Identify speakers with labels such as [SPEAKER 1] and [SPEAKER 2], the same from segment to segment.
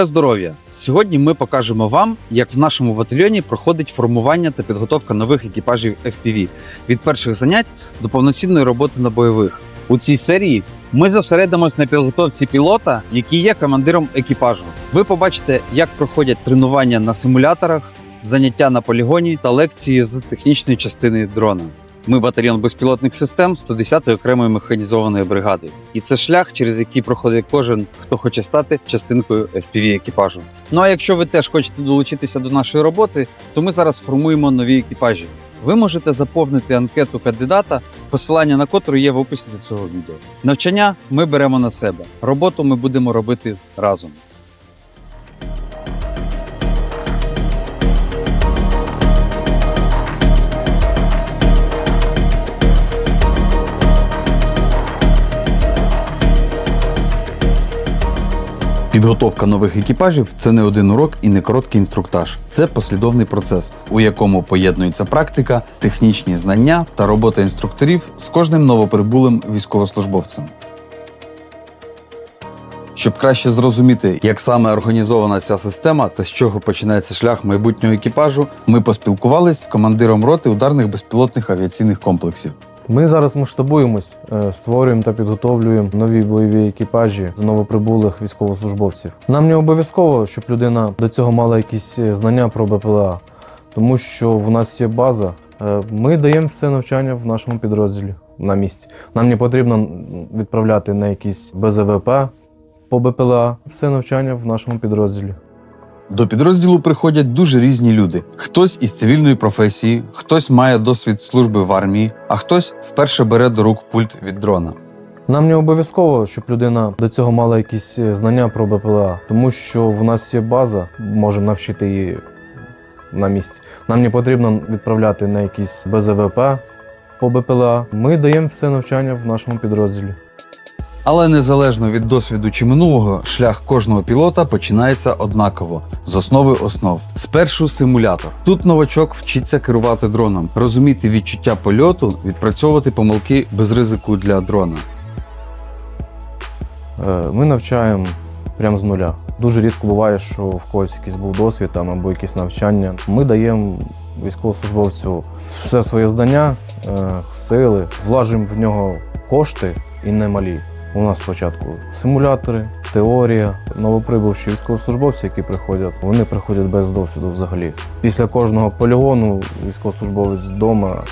[SPEAKER 1] Бажаю здоров'я! Сьогодні ми покажемо вам, як в нашому батальйоні проходить формування та підготовка нових екіпажів FPV від перших занять до повноцінної роботи на бойових. У цій серії ми зосередимось на підготовці пілота, який є командиром екіпажу. Ви побачите, як проходять тренування на симуляторах, заняття на полігоні та лекції з технічної частини дрона. Ми батальйон безпілотних систем 110-ї окремої механізованої бригади. І це шлях, через який проходить кожен, хто хоче стати частинкою FPV екіпажу. Ну а якщо ви теж хочете долучитися до нашої роботи, то ми зараз формуємо нові екіпажі. Ви можете заповнити анкету кандидата, посилання на котру є в описі до цього відео. Навчання ми беремо на себе. Роботу ми будемо робити разом. Підготовка нових екіпажів це не один урок і не короткий інструктаж. Це послідовний процес, у якому поєднується практика, технічні знання та робота інструкторів з кожним новоприбулим військовослужбовцем. Щоб краще зрозуміти, як саме організована ця система та з чого починається шлях майбутнього екіпажу, ми поспілкувалися з командиром роти ударних безпілотних авіаційних комплексів.
[SPEAKER 2] Ми зараз масштабуємось, е, створюємо та підготовлюємо нові бойові екіпажі з новоприбулих військовослужбовців. Нам не обов'язково, щоб людина до цього мала якісь е, знання про БПЛА, тому що в нас є база. Е, Ми даємо все навчання в нашому підрозділі на місці. Нам не потрібно відправляти на якісь БЗВП по БПЛА. Все навчання в нашому підрозділі.
[SPEAKER 1] До підрозділу приходять дуже різні люди: хтось із цивільної професії, хтось має досвід служби в армії, а хтось вперше бере до рук пульт від дрона.
[SPEAKER 2] Нам не обов'язково, щоб людина до цього мала якісь е, знання про БПЛА, тому що в нас є база, можемо навчити її на місці. Нам не потрібно відправляти на якісь БЗВП по БПЛА. Ми даємо все навчання в нашому підрозділі.
[SPEAKER 1] Але незалежно від досвіду чи минулого, шлях кожного пілота починається однаково з основи основ. Спершу симулятор. Тут новачок вчиться керувати дроном, розуміти відчуття польоту, відпрацьовувати помилки без ризику для дрона.
[SPEAKER 2] Е, Ми навчаємо прямо з нуля. Дуже рідко буває, що в когось якийсь був досвід там, або якісь навчання. Ми даємо військовослужбовцю все своє знання, е, сили, влажуємо в нього кошти і немалі. У нас спочатку симулятори, теорія, новоприбувші військовослужбовці, які приходять, вони приходять без досвіду взагалі. Після кожного полігону військовослужбовець вдома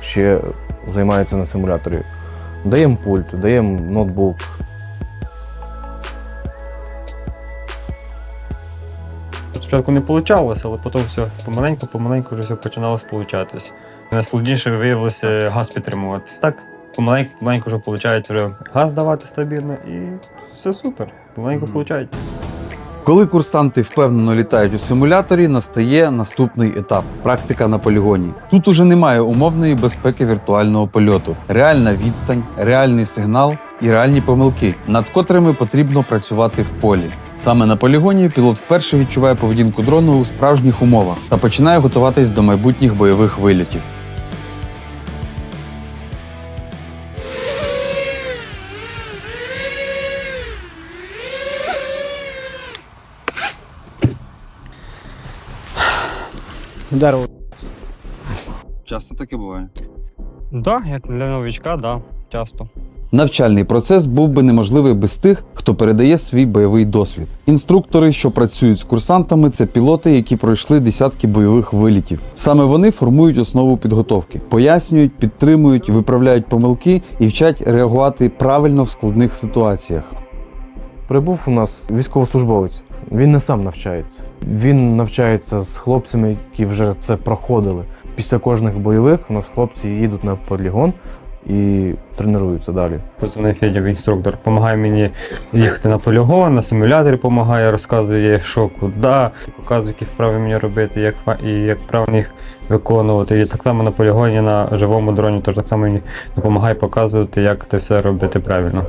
[SPEAKER 2] ще займається на симуляторі. Даємо пульт, даємо ноутбук,
[SPEAKER 3] Спочатку не вийшло, але потім все помаленьку, помаленьку вже все починало сполучатись. Найскладніше виявилося газ підтримувати. Так, помаленьку, помаленьку вже виходить вже газ давати стабільно і все супер. Помаленьку виходить.
[SPEAKER 1] Коли курсанти впевнено літають у симуляторі, настає наступний етап практика на полігоні. Тут уже немає умовної безпеки віртуального польоту, реальна відстань, реальний сигнал і реальні помилки, над котрими потрібно працювати в полі. Саме на полігоні пілот вперше відчуває поведінку дрону у справжніх умовах та починає готуватись до майбутніх бойових вилітів.
[SPEAKER 4] Дерево.
[SPEAKER 1] Часто таке буває.
[SPEAKER 3] Так, як для новичка, так, да, часто.
[SPEAKER 1] Навчальний процес був би неможливий без тих, хто передає свій бойовий досвід. Інструктори, що працюють з курсантами, це пілоти, які пройшли десятки бойових вилітів. Саме вони формують основу підготовки, пояснюють, підтримують, виправляють помилки і вчать реагувати правильно в складних ситуаціях.
[SPEAKER 2] Прибув у нас військовослужбовець. Він не сам навчається. Він навчається з хлопцями, які вже це проходили. Після кожних бойових у нас хлопці їдуть на полігон і тренуються далі.
[SPEAKER 3] Позвонив Федя, інструктор, допомагає мені їхати на полігон, на симуляторі допомагає, розказує, що куди, показує, які вправи мені робити, як, і як правильно їх виконувати. І так само на полігоні, на живому дроні, теж так само мені допомагає показувати, як це все робити правильно.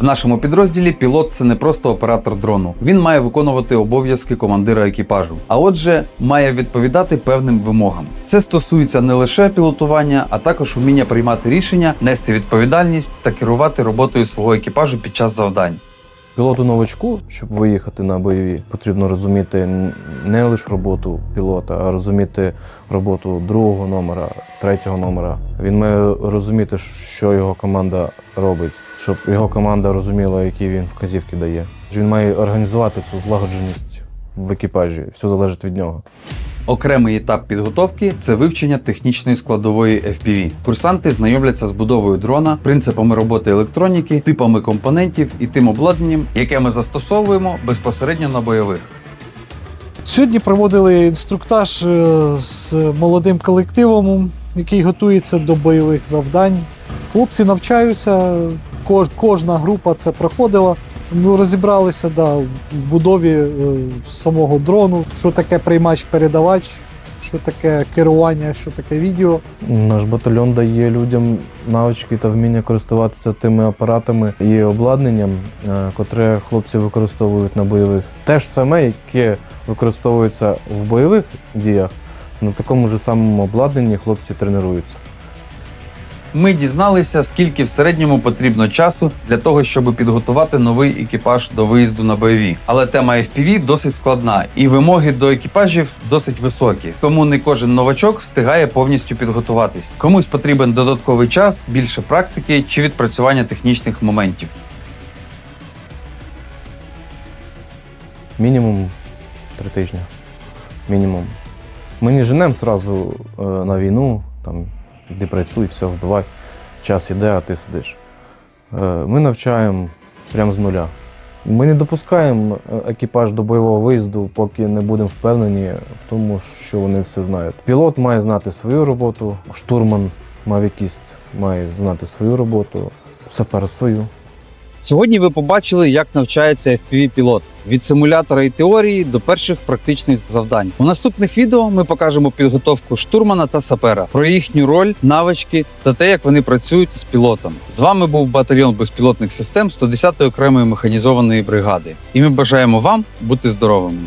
[SPEAKER 1] В нашому підрозділі пілот це не просто оператор дрону. Він має виконувати обов'язки командира екіпажу, а отже, має відповідати певним вимогам. Це стосується не лише пілотування, а також уміння приймати рішення, нести відповідальність та керувати роботою свого екіпажу під час завдань.
[SPEAKER 2] Пілоту новачку, щоб виїхати на бойові, потрібно розуміти не лише роботу пілота, а розуміти роботу другого номера, третього номера. Він має розуміти, що його команда робить, щоб його команда розуміла, які він вказівки дає. Він має організувати цю злагодженість в екіпажі. Все залежить від нього.
[SPEAKER 1] Окремий етап підготовки це вивчення технічної складової FPV. Курсанти знайомляться з будовою дрона, принципами роботи електроніки, типами компонентів і тим обладнанням, яке ми застосовуємо безпосередньо на бойових.
[SPEAKER 4] Сьогодні проводили інструктаж е, з молодим колективом, який готується до бойових завдань. Хлопці навчаються, кож- кожна група це проходила. Ну, розібралися да, в будові е, самого дрону, що таке приймач-передавач, що таке керування, що таке відео.
[SPEAKER 2] Наш батальйон дає людям навички та вміння користуватися тими апаратами і обладнанням, е, котре хлопці використовують на бойових. Те ж саме, яке використовується в бойових діях, на такому ж самому обладнанні хлопці тренуються.
[SPEAKER 1] Ми дізналися, скільки в середньому потрібно часу для того, щоб підготувати новий екіпаж до виїзду на бойові. Але тема FPV досить складна, і вимоги до екіпажів досить високі. Тому не кожен новачок встигає повністю підготуватись. Комусь потрібен додатковий час, більше практики чи відпрацювання технічних моментів.
[SPEAKER 2] Мінімум три тижні. Мінімум. Ми не женемо зразу е, на війну, там, де працюй, все вбивай. Час іде, а ти сидиш. Е, Ми навчаємо прямо з нуля. Ми не допускаємо е, екіпаж до бойового виїзду, поки не будемо впевнені в тому, що вони все знають. Пілот має знати свою роботу, штурман, мавікіст має знати свою роботу, сапер свою.
[SPEAKER 1] Сьогодні ви побачили, як навчається FPV-пілот від симулятора і теорії до перших практичних завдань. У наступних відео ми покажемо підготовку штурмана та сапера про їхню роль, навички та те, як вони працюють з пілотом. З вами був батальйон безпілотних систем 110-ї окремої механізованої бригади. І ми бажаємо вам бути здоровими.